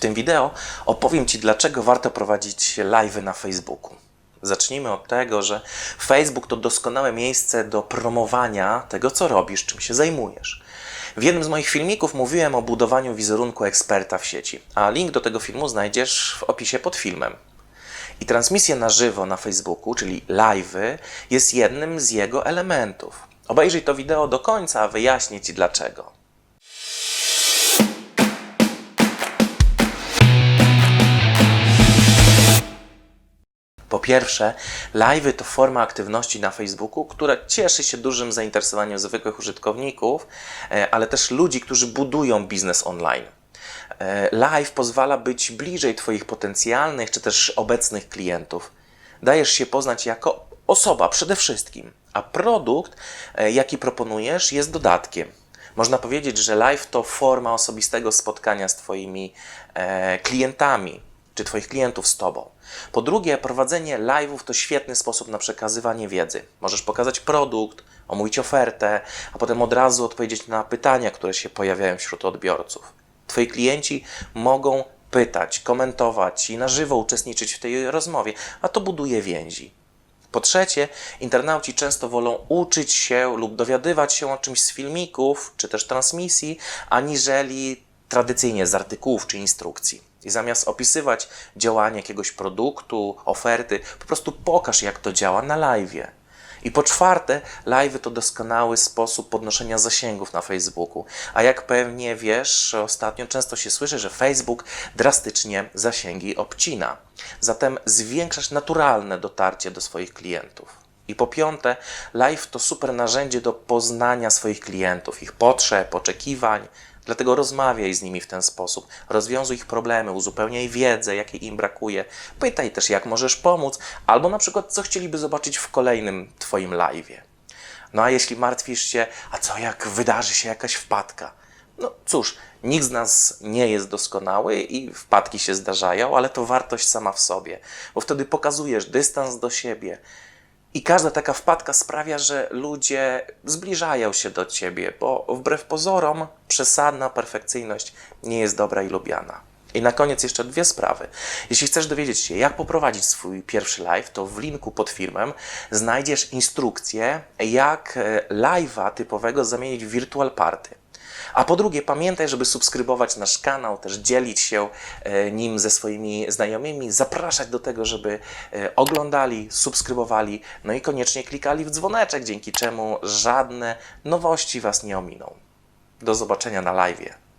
tym wideo opowiem Ci, dlaczego warto prowadzić live'y na Facebooku. Zacznijmy od tego, że Facebook to doskonałe miejsce do promowania tego, co robisz, czym się zajmujesz. W jednym z moich filmików mówiłem o budowaniu wizerunku eksperta w sieci, a link do tego filmu znajdziesz w opisie pod filmem. I transmisja na żywo na Facebooku, czyli live'y, jest jednym z jego elementów. Obejrzyj to wideo do końca, a wyjaśnię Ci dlaczego. Pierwsze, live'y to forma aktywności na Facebooku, która cieszy się dużym zainteresowaniem zwykłych użytkowników, e, ale też ludzi, którzy budują biznes online. E, Live pozwala być bliżej Twoich potencjalnych czy też obecnych klientów. Dajesz się poznać jako osoba przede wszystkim, a produkt, e, jaki proponujesz, jest dodatkiem. Można powiedzieć, że live to forma osobistego spotkania z Twoimi klientami, czy Twoich klientów z Tobą. Po drugie, prowadzenie live'ów to świetny sposób na przekazywanie wiedzy. Możesz pokazać produkt, omówić ofertę, a potem od razu odpowiedzieć na pytania, które się pojawiają wśród odbiorców. Twoi klienci mogą pytać, komentować i na żywo uczestniczyć w tej rozmowie, a to buduje więzi. Po trzecie, internauci często wolą uczyć się lub dowiadywać się o czymś z filmików czy też transmisji, aniżeli tradycyjnie z artykułów czy instrukcji. I zamiast opisywać działanie jakiegoś produktu, oferty, po prostu pokaż, jak to działa na live. I po czwarte, live to doskonały sposób podnoszenia zasięgów na Facebooku. A jak pewnie wiesz, ostatnio często się słyszy, że Facebook drastycznie zasięgi obcina. Zatem zwiększasz naturalne dotarcie do swoich klientów. I po piąte, live to super narzędzie do poznania swoich klientów, ich potrzeb, oczekiwań. Dlatego rozmawiaj z nimi w ten sposób, rozwiązuj ich problemy, uzupełniaj wiedzę, jakiej im brakuje. Pytaj też, jak możesz pomóc, albo na przykład, co chcieliby zobaczyć w kolejnym Twoim live'ie. No a jeśli martwisz się, a co jak wydarzy się jakaś wpadka? No cóż, nikt z nas nie jest doskonały i wpadki się zdarzają, ale to wartość sama w sobie, bo wtedy pokazujesz dystans do siebie. I każda taka wpadka sprawia, że ludzie zbliżają się do ciebie, bo wbrew pozorom przesadna perfekcyjność nie jest dobra i lubiana. I na koniec jeszcze dwie sprawy. Jeśli chcesz dowiedzieć się, jak poprowadzić swój pierwszy live, to w linku pod filmem znajdziesz instrukcję, jak e, live'a typowego zamienić w virtual party. A po drugie, pamiętaj, żeby subskrybować nasz kanał, też dzielić się e, nim ze swoimi znajomymi, zapraszać do tego, żeby e, oglądali, subskrybowali, no i koniecznie klikali w dzwoneczek, dzięki czemu żadne nowości Was nie ominą. Do zobaczenia na live.